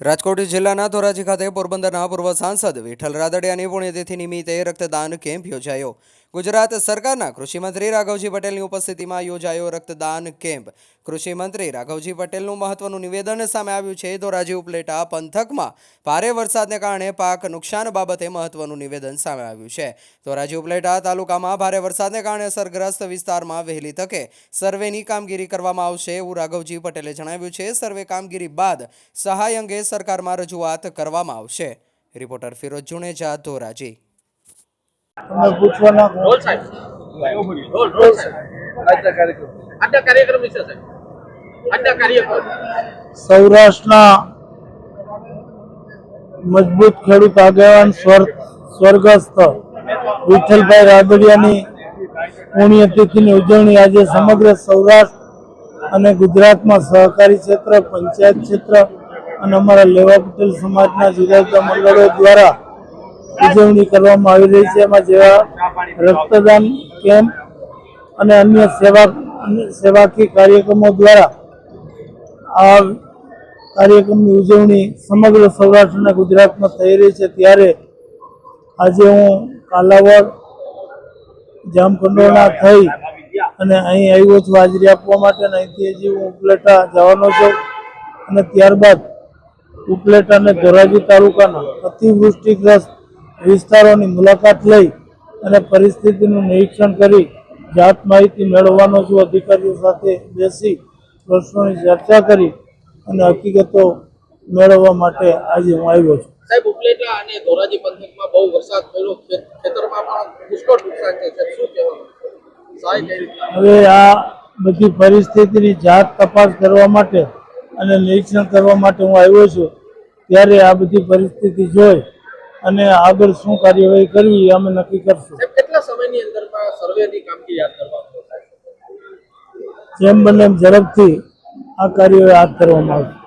રાજકોટ જિલ્લાના ધોરાજી ખાતે પોરબંદરના પૂર્વ સાંસદ વિઠ્ઠલ રાદડિયાની પુણ્યતિથિ નિમિત્તે રક્તદાન કેમ્પ યોજાયો. ગુજરાત સરકારના કૃષિમંત્રી રાઘવજી પટેલની ઉપસ્થિતિમાં યોજાયો રક્તદાન કેમ્પ. કૃષિમંત્રી રાઘવજી પટેલનું મહત્વનું નિવેદન સામે આવ્યું છે. ધોરાજી ઉપલેટા પંથકમાં ભારે વરસાદને કારણે પાક નુકસાન બાબતે મહત્વનું નિવેદન સામે આવ્યું છે. ધોરાજી ઉપલેટા તાલુકામાં ભારે વરસાદને કારણે અસરગ્રસ્ત વિસ્તારમાં વહેલી તકે સર્વેની કામગીરી કરવામાં આવશે એવું રાઘવજી પટેલે જણાવ્યું છે. સર્વે કામગીરી બાદ સહાય અંગે સરકારમાં રજૂઆત કરવામાં આવશે. રિપોર્ટર ફિરોજ જુનેજા ધોરાજી. તમે પૂછવાના રોલ સાહેબ. રોલ રોલ સાહેબ. આજના કાર્યક્રમ. આજના કાર્યક્રમ વિશે સાહેબ. આજના કાર્યક્રમ. સૌરાષ્ટ્રના મજબૂત ખેડૂત આગેવાન સ્વર્ગસ્થ વિઠ્ઠલભાઈ રાદડિયાની પુણ્યતિથિની ઉજવણી આજે સમગ્ર સૌરાષ્ટ્ર અને ગુજરાતમાં સહકારી ક્ષેત્ર પંચાયત ક્ષેત્ર અને અમારા લેવા પટેલ સમાજના જુદા જુદા મંડળો દ્વારા ઉજવણી કરવામાં આવી રહી છે. એમાં જેવા રક્તદાન કેમ્પ અને અન્ય સેવા સેવાકીય કાર્યક્રમો દ્વારા આ કાર્યક્રમની ઉજવણી સમગ્ર સૌરાષ્ટ્ર અને ગુજરાતમાં થઈ રહી છે. ત્યારે આજે હું કાલાવડ, જામકંડોળના થઈ અને અહીં આવ્યો છું હાજરી આપવા માટે અને અહીંથી હજી હું ઉપલેટા જવાનો છું અને ત્યારબાદ ઉપલેટા અને ધોરાજી તાલુકાના અતિવૃષ્ટિગ્રસ્ત વિસ્તારોની મુલાકાત લઈ અને પરિસ્થિતિનું નિરીક્ષણ કરી જાત માહિતી મેળવવાનો છું. અધિકારીઓ સાથે બેસી પ્રશ્નોની ચર્ચા કરી અને હકીકતો મેળવવા માટે આજે હું આવ્યો છું. સાહેબ ઉપલેટા અને ધોરાજી પંથકમાં બહુ વરસાદ પડ્યો ખેતરમાં પણ પુષ્કળ નુકસાન છે. શું કહેવાનું સહાય કઈ રીતના હવે આ બધી પરિસ્થિતિની જાત તપાસ કરવા માટે અને નિરીક્ષણ કરવા માટે હું આવ્યો છું. ત્યારે આ બધી પરિસ્થિતિ જોઈ અને આગળ શું કાર્યવાહી કરવી એ અમે નક્કી કરશું. કેટલા સમયની અંદરમાં સર્વેની કામગીરી હાથ આવશે? જેમ બને ઝડપથી આ કાર્યવાહી હાથ ધરવામાં આવશે.